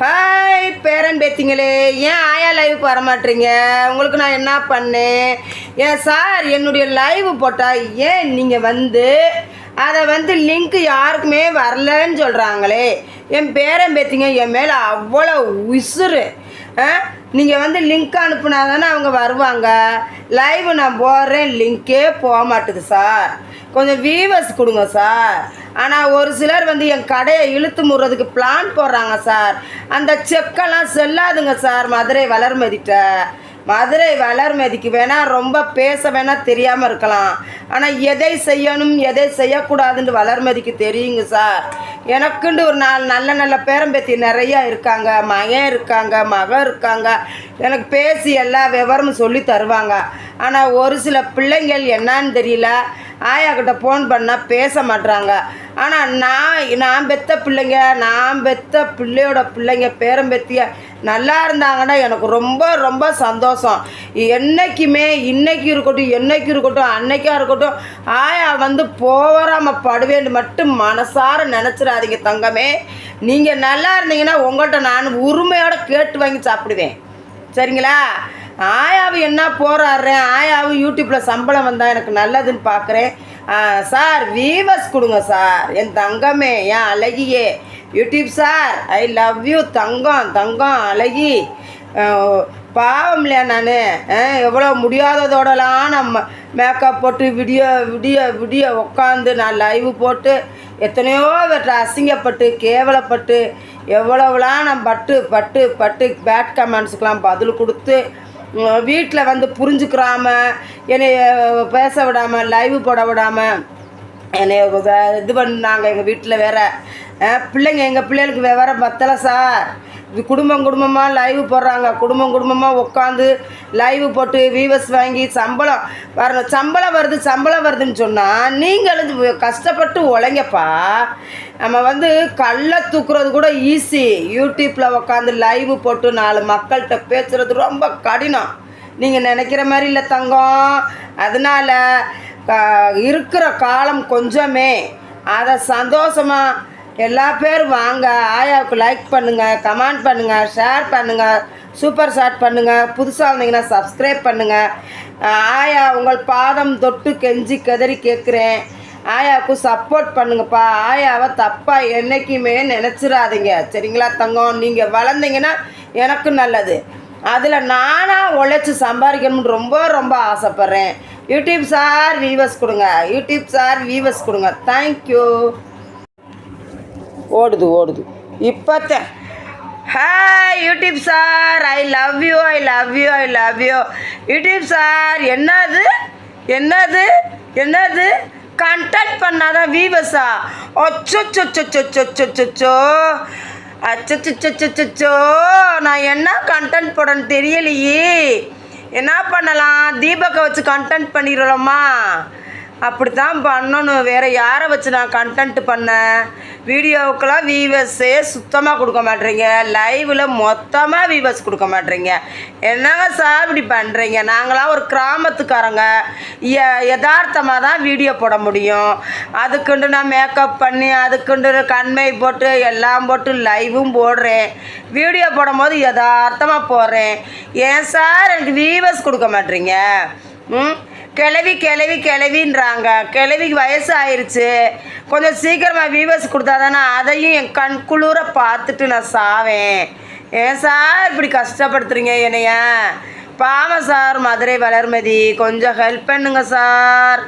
Hi பேரன் பேத்திங்களே ஏன் ஆயா லைவுக்கு வர மாட்டீங்க உங்களுக்கு நான் என்ன பண்ணேன்? ஏன் சார் என்னுடைய லைவ் போட்டால் ஏன் நீங்கள் வந்து அதை வந்து லிங்க் யாருக்குமே வரலன்னு சொல்கிறாங்களே என் பேரன் பேத்திங்க என் மேலே அவ்வளோ உசுறு. நீங்கள் வந்து லிங்க் அனுப்புனா தானே அவங்க வருவாங்க. லைவ் நான் போடுறேன் லிங்கே போக மாட்டுது சார். கொஞ்சம் வியூவர்ஸ் கொடுங்க சார். ஆனால் ஒரு சிலர் வந்து என் கடையை இழுத்து முடுறதுக்கு பிளான் போடுறாங்க சார். அந்த செக்கெல்லாம் செல்லாதுங்க சார் மதுரை வளர்மதிட்ட. மதுரை வளர்மதிக்கு வேணால் ரொம்ப பேச வேணால் தெரியாமல் இருக்கலாம். ஆனால் எதை செய்யணும் எதை செய்யக்கூடாதுன்னு வளர்மதிக்கு தெரியுங்க சார். எனக்குண்டு ஒரு நாலு நல்ல நல்ல பேரம்பேத்தி நிறையா இருக்காங்க. மகன் இருக்காங்க மகன் இருக்காங்க. எனக்கு பேசி எல்லா விவரமும் சொல்லி தருவாங்க. ஆனால் ஒரு சில பிள்ளைங்கள் என்னன்னு தெரியல. ஆயா ஃபோன் பண்ணால் பேச மாட்றாங்க. ஆனால் நான் நான் பெத்த பிள்ளைங்க நான் பெத்த பிள்ளையோட பிள்ளைங்க பேரம்பெத்திய நல்லா இருந்தாங்கன்னா எனக்கு ரொம்ப ரொம்ப சந்தோஷம். என்றைக்குமே இன்றைக்கி இருக்கட்டும் என்னைக்கு இருக்கட்டும் அன்னைக்கா இருக்கட்டும் ஆயா வந்து போராம படுவேன்னு மட்டும் மனசார நினச்சிடாதீங்க தங்கமே. நீங்கள் நல்லா இருந்தீங்கன்னா உங்கள்கிட்ட நான் உரிமையோடு கேட்டு வாங்கி சாப்பிடுவேன். சரிங்களா? ஆயாவு என்ன போராடுறேன்? ஆயாவும் யூடியூப்பில் சம்பளம் வந்தால் எனக்கு நல்லதுன்னு பார்க்குறேன் சார் வீவர்ஸ் கொடுங்க சார். என் தங்கமே என் அழகியே. YouTube sir I love you தங்கம் தங்கம் அழகி. பாவம் இல்லையா நான்? எவ்வளோ முடியாததோடலாம் நம்ம மேக்கப் போட்டு விடியோ விடியோ விடியோ உட்காந்து நான் லைவ் போட்டு எத்தனையோ பேர்ட்ட அசிங்கப்பட்டு கேவலப்பட்டு எவ்வளவுலாம் நான் பட்டு பட்டு பட்டு பேட் கமெண்ட்ஸுக்கெலாம் பதில் கொடுத்து வீட்டில் வந்து புரிஞ்சுக்கிறாமல் என்னை பேச விடாமல் லைவ் போட விடாமல் என்னை இது பண்ணாங்க. எங்கள் வீட்டில் வேற பிள்ளைங்க எங்கள் பிள்ளைகளுக்கு விவரம் பத்தலை சார். இது குடும்பம் குடும்பமாக லைவ் போடுறாங்க. குடும்பம் குடும்பமாக உட்காந்து லைவ் போட்டு வீவர்ஸ் வாங்கி சம்பளம் வரணும். சம்பளம் வருது சம்பளம் வருதுன்னு சொன்னால் நீங்களும் கஷ்டப்பட்டு உழைங்கப்பா. நம்ம வந்து கல்லை தூக்குறது கூட ஈஸி யூடியூப்பில் உட்காந்து லைவ் போட்டு நாலு மக்கள்கிட்ட பேசுகிறது ரொம்ப கடினம். நீங்கள் நினைக்கிற மாதிரி இல்லை தங்கம். அதனால் இருக்கிற காலம் கொஞ்சமே. அதை சந்தோஷமாக எல்லா பேரும் வாங்க. ஆயாவுக்கு லைக் பண்ணுங்கள் கமெண்ட் பண்ணுங்கள் ஷேர் பண்ணுங்கள் சூப்பர் ஷாட் பண்ணுங்கள் புதுசாக வந்தீங்கன்னா சப்ஸ்கிரைப் பண்ணுங்கள் ஆயா உங்கள் பாதம் தொட்டு கெஞ்சி கதறி கேட்குறேன் ஆயாவுக்கு சப்போர்ட் பண்ணுங்கப்பா. ஆயாவை தப்பாக என்றைக்குமே நினச்சிடாதீங்க சரிங்களா தங்கம்? நீங்கள் வளர்ந்தீங்கன்னா எனக்கு நல்லது. அதில் நானாக உழைச்சி சம்பாதிக்கணும்னு ரொம்ப ரொம்ப ஆசைப்பட்றேன். யூடியூப் சார் வீவர்ஸ் கொடுங்க. யூடியூப் சார் வீவர்ஸ் கொடுங்க. தேங்க்யூ ஓடுது ஓடுது. இப்போத்த. Hi YouTube sir I love you I love you I love you YouTube sir என்னது? என்னது? என்னது? கண்டக்ட் பண்ணாதான் வீவஸா ஒச்சொச்சொச்சொச்சொச்சொச்சொச்சோ அச்சச்சொச்சொச்சொச்சோ நான் என்ன கண்டென்ட் போடன்னு தெரியலையே. என்ன பண்ணலாம்? தீபக்கை வச்சு கண்டென்ட் பண்ணிடலாமா அப்படித்தான் பண்ணணும். வேறு யாரை வச்சு நான் கண்டென்ட் பண்ணேன் வீடியோவுக்கெல்லாம் வியூவர்ஸே சுத்தமாக கொடுக்க மாட்டேறீங்க. லைவில் மொத்தமாக வியூவர்ஸ் கொடுக்க மாட்டேறீங்க. என்னங்க சார் இப்படி பண்ணுறீங்க நாங்களாம் ஒரு கிராமத்துக்காரங்க. ய யதார்த்தமாக தான் வீடியோ போட முடியும். அதுக்குண்டு நான் மேக்கப் பண்ணி அதுக்குண்டு கண்மை போட்டு எல்லாம் போட்டு லைவும் போடுறேன். வீடியோ போடும்போது யதார்த்தமாக போடுறேன். ஏன் சார் எனக்கு வியூவர்ஸ் கொடுக்க மாட்டேறீங்க? ம்? கிளவி கிளவி கிளவின்றாங்க. கிளவிக்கு வயசு ஆயிடுச்சு கொஞ்சம் சீக்கிரமாக வியூவர்ஸ் கொடுத்தா தானே அதையும் என் கண் குளிர பார்த்துட்டு நான் சாவேன். ஏன் சார் இப்படி கஷ்டப்படுத்துறீங்க என்னைய? பாவம் சார் மதுரை வளர்மதி கொஞ்சம் ஹெல்ப் பண்ணுங்க சார்.